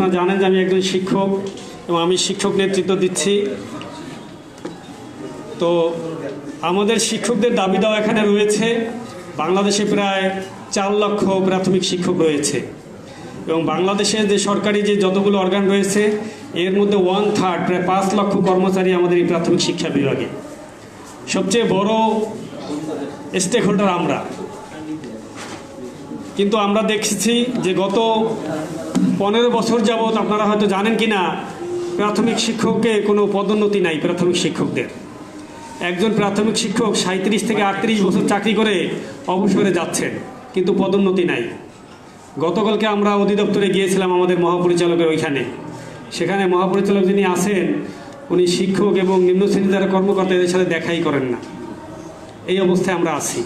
আপনারা জানেন যে আমি একজন শিক্ষক এবং আমি শিক্ষক নেতৃত্ব দিচ্ছি। তো আমাদের শিক্ষকদের দাবি দেওয়া এখানে রয়েছে। বাংলাদেশে প্রায় চার লক্ষ প্রাথমিক শিক্ষক রয়েছে এবং বাংলাদেশে যে সরকারি যে যতগুলো অর্গান রয়েছে, এর মধ্যে ওয়ান থার্ড প্রায় পাঁচ লক্ষ কর্মচারী আমাদের এই প্রাথমিক শিক্ষা বিভাগে। সবচেয়ে বড় স্টেক হোল্ডার আমরা। কিন্তু আমরা দেখেছি যে গত পনেরো বছর যাবৎ আপনারা হয়তো জানেন কি না প্রাথমিক শিক্ষককে কোনো পদোন্নতি নাই প্রাথমিক শিক্ষকদের। একজন প্রাথমিক শিক্ষক সাঁত্রিশ থেকে আটত্রিশ বছর চাকরি করে অবসরে যাচ্ছেন, কিন্তু পদোন্নতি নাই। গতকালকে আমরা অধিদপ্তরে গিয়েছিলাম আমাদের মহাপরিচালকের ওইখানে। সেখানে মহাপরিচালক যিনি আছেন, উনি শিক্ষক এবং নিম্ন শ্রেণির যারা কর্মকর্তা, এদের সাথে দেখাই করেন না। এই অবস্থায় আমরা আছি।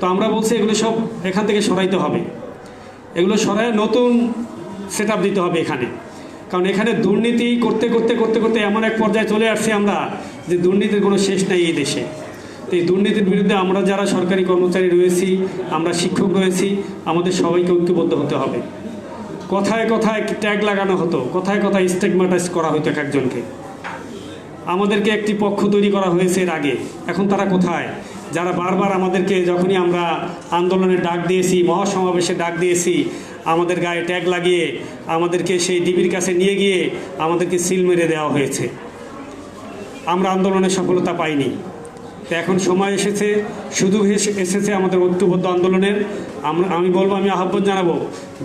তো আমরা বলছি এগুলো সব এখান থেকে সরাইতে হবে। এগুলো সরাই নতুন সেট দিতে হবে এখানে। কারণ এখানে দুর্নীতি করতে করতে করতে করতে এমন এক পর্যায়ে চলে আসছি আমরা যে দুর্নীতির কোনো শেষ নাই এই দেশে। তো এই দুর্নীতির বিরুদ্ধে আমরা যারা সরকারি কর্মচারী রয়েছি, আমরা শিক্ষক রয়েছি, আমাদের সবাইকে ঐক্যবদ্ধ হতে হবে। কথায় কথায় ট্যাগ লাগানো হতো, কথায় কথায় স্টেগমাটাইজ করা হতো এক একজনকে। আমাদেরকে একটি পক্ষ তৈরি করা হয়েছে এর আগে, এখন তারা কোথায়? যারা বারবার আমাদেরকে যখনই আমরা আন্দোলনের ডাক দিয়েছি, মহাসমাবেশে ডাক দিয়েছি আমাদের গায়ে ট্যাগ লাগিয়ে আমাদেরকে সেই ডিবির কাছে নিয়ে গিয়ে আমাদেরকে সিল মেরে দেওয়া হয়েছে। আমরা আন্দোলনে সফলতা পাইনি। তো এখন সময় এসেছে, শুধু এসেছে আমাদের ঐক্যবদ্ধ আন্দোলনের। আমরা, আমি বলব, আমি আহ্বান জানাব,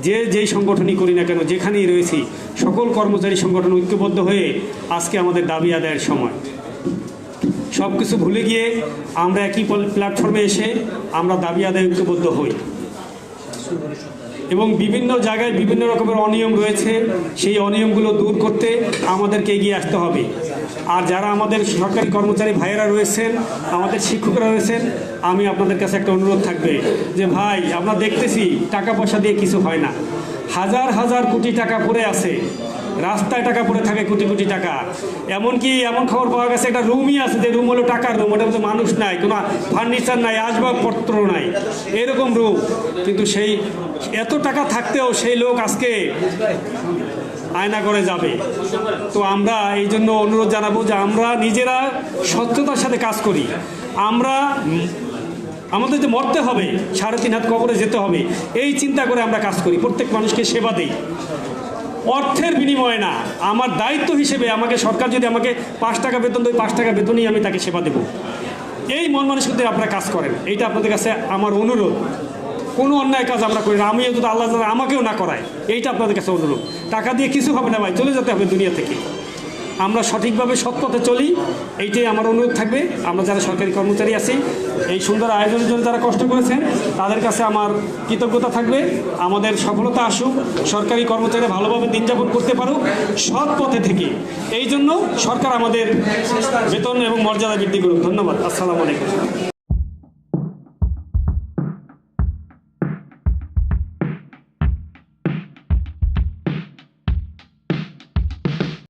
যে যেই সংগঠনই করি না কেন, যেখানেই রয়েছি, সকল কর্মচারী সংগঠন ঐক্যবদ্ধ হয়ে আজকে আমাদের দাবি আদায়ের সময়। সব কিছু ভুলে গিয়ে আমরা একই প্ল্যাটফর্মে এসে আমরা দাবি আদায় ঐক্যবদ্ধ হই। এবং বিভিন্ন জায়গায় বিভিন্ন রকমের অনিয়ম রয়েছে। সেই অনিয়মগুলো দূর করতে আমাদেরকে এগিয়ে আসতে হবে। আর যারা আমাদের সরকারি কর্মচারী ভাইয়েরা রয়েছেন, আমাদের শিক্ষকরা রয়েছেন, আমি আপনাদের কাছে একটা অনুরোধ থাকবে যে, ভাই, আমরা দেখতেছি টাকা পয়সা দিয়ে কিছু হয় না। হাজার হাজার কোটি টাকা পড়ে আছে। রাস্তায় টাকা পড়ে থাকে কোটি কোটি টাকা। এমনকি এমন খবর পাওয়া গেছে, একটা রুমই আছে, যে রুম হলো টাকার রুম। ওটার মধ্যে মানুষ নাই, কোনো ফার্নিচার নাই আসবাবপত্র নাই। এরকম রুম। কিন্তু সেই, এত টাকা থাকতেও সেই লোক আজকে আয়না করে যাবে। তো আমরা এই জন্য অনুরোধ জানাব যে আমরা নিজেরা স্বচ্ছতার সাথে কাজ করি। আমরা আমাদের যে মরতে হবে, সাড়ে তিন হাত কবরে যেতে হবে, এই চিন্তা করে আমরা কাজ করি। প্রত্যেক মানুষকে সেবা দেই। অর্থের বিনিময়ে না, আমার দায়িত্ব হিসেবে আমাকে সরকার যদি আমাকে পাঁচ টাকা বেতন দেয়, পাঁচ টাকা বেতনই আমি তাকে সেবা দেব। এই মন মানসিকতায় আপনারা কাজ করেন। এইটা আপনাদের কাছে আমার অনুরোধ। কোনো অন্যায় কাজ আমরা করি না। আমিও যদি আল্লাহ আমাকেও না করায়, এইটা আপনাদের কাছে অনুরোধ। টাকা দিয়ে কিছু হবে না ভাই, চলে যেতে হবে দুনিয়া থেকে। আমরা সঠিকভাবে সৎ পথে চলি, এইটাই আমার অনুরোধ থাকবে। আমরা যারা সরকারি কর্মচারী আছি, এই সুন্দর আয়োজনের জন্য যারা কষ্ট করেছেন, তাদের কাছে আমার কৃতজ্ঞতা থাকবে। আমাদের সফলতা আসুক, সরকারি কর্মচারী ভালোভাবে দিন যাপন করতে পারুক, সৎ পথে থেকে। এই জন্য সরকার আমাদের বেতন এবং মর্যাদা বৃদ্ধি করুক। ধন্যবাদ। আসসালামু আলাইকুম।